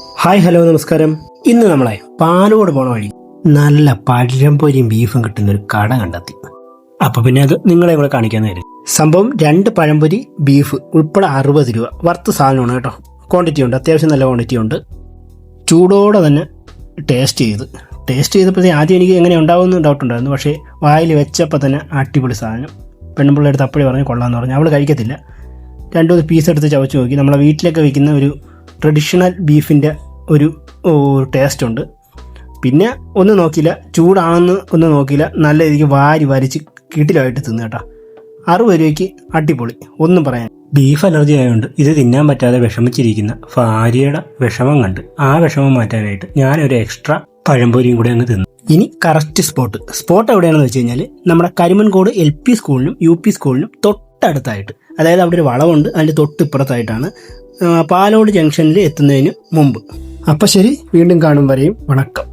Hi hello നമസ്കാരം. ഇന്ന് നമ്മളെ പാലോട് പോണ വഴി നല്ല പഴംപൊരിയും ബീഫും കിട്ടുന്ന ഒരു കട കണ്ടെത്തി. അപ്പൊ പിന്നെ അത് നിങ്ങളെ ഇവിടെ കാണിക്കാൻ നേരം. സംഭവം രണ്ട് പഴംപൊരി ബീഫ് ഉൾപ്പെടെ അറുപത് രൂപ. വറുത്ത സാധനമാണ് കേട്ടോ. ക്വാണ്ടിറ്റി ഉണ്ട്. അത്യാവശ്യം നല്ല ക്വാണ്ടിറ്റി ഉണ്ട്. ചൂടോടെ തന്നെ ടേസ്റ്റ് ചെയ്ത്. ടേസ്റ്റ് ചെയ്തപ്പോഴത്തേ ആദ്യം എനിക്ക് എങ്ങനെ ഉണ്ടാവുമെന്ന് ഡൗട്ട് ഉണ്ടായിരുന്നു. പക്ഷേ വായിൽ വെച്ചപ്പോൾ തന്നെ അടിപൊളി സാധനം. പെണ്ണുമ്പിള്ള എടുത്ത് പറഞ്ഞു പറഞ്ഞ് കൊള്ളാമെന്ന് പറഞ്ഞു. അവൾ കഴിക്കത്തില്ല. രണ്ടു പീസ് എടുത്ത് ചവച്ച് നോക്കി. നമ്മളെ വീട്ടിലൊക്കെ വയ്ക്കുന്ന ഒരു ട്രഡീഷണൽ ബീഫിന്റെ ഒരു ടേസ്റ്റ് ഉണ്ട്. പിന്നെ ഒന്നും നോക്കിയില്ല ചൂടാണെന്ന് ഒന്നും നോക്കിയില്ല നല്ല രീതിക്ക് വാരി വരച്ച് കിട്ടിലായിട്ട് തിന്നു കേട്ടോ. അറുപത് രൂപയ്ക്ക് അടിപൊളി. ഒന്നും പറയാൻ ബീഫ് അലർജി ആയതുകൊണ്ട് ഇത് തിന്നാൻ പറ്റാതെ വിഷമിച്ചിരിക്കുന്ന ഭാര്യയുടെ വിഷമം കണ്ട് ആ വിഷമം മാറ്റാനായിട്ട് ഞാനൊരു എക്സ്ട്രാ പഴംപൊരിയും കൂടെ അങ്ങ് തിന്നു. ഇനി കറക്റ്റ് സ്പോട്ട് സ്പോട്ട് എവിടെയാണെന്ന് വെച്ച് കഴിഞ്ഞാൽ നമ്മുടെ കരിമൻകോട് എൽ പി സ്കൂളിനും യു പി സ്കൂളിനും തൊട്ടടുത്തായിട്ട് അതായത് അവിടെ ഒരു വളവുണ്ട് അതിന്റെ തൊട്ടിപ്പുറത്തായിട്ടാണ് പാലോട് ജംഗ്ഷനിൽ എത്തുന്നതിന് മുമ്പ്. അപ്പം ശരി വീണ്ടും കാണും വരെയും. വണക്കം.